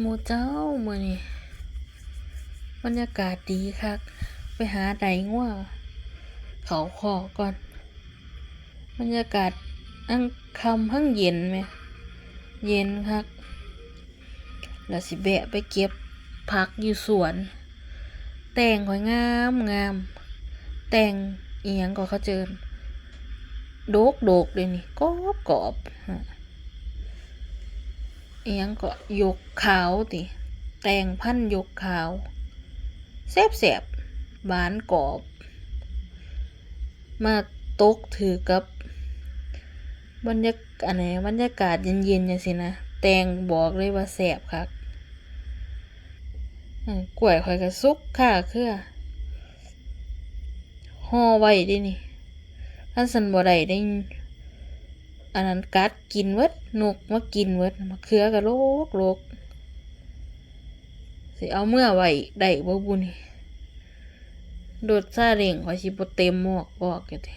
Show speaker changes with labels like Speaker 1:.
Speaker 1: หมูเจ้ามื้อนี้บรรยากาศดีคัก ไปหาไดงัวเขาขอก่อน บรรยากาศอังคำทั้งเย็นไหม เย็นคักแล้วสิแบะไปเก็บผักอยู่สวน แต่งขอยงามงาม แต่งอียงก็เขาเจินโดกโดกเลยนี่กรอบกรอบ ฮะอียงก็ยกขาวติ แต่งพันยกขาวแซบแสบๆหวานกรอบ มาตกถือกับบรรยากาศไหนบรรยากาศเย็นๆอย่างสินะ แตงบอกเลยว่าแสบคักกล้วยข่อยก็สุกค่าเครือห่อไว้ดินี่ท่านสันบ่ได้ได้ อันนั้นกัดกินเวิดนกมากินเวิดมาเคือกับโลกโลกสิเอาเมื่อไหวได้บ่บุนี่โดดซาเร่งขอยสิบ่เต็มหมวกบอกอยู่ติ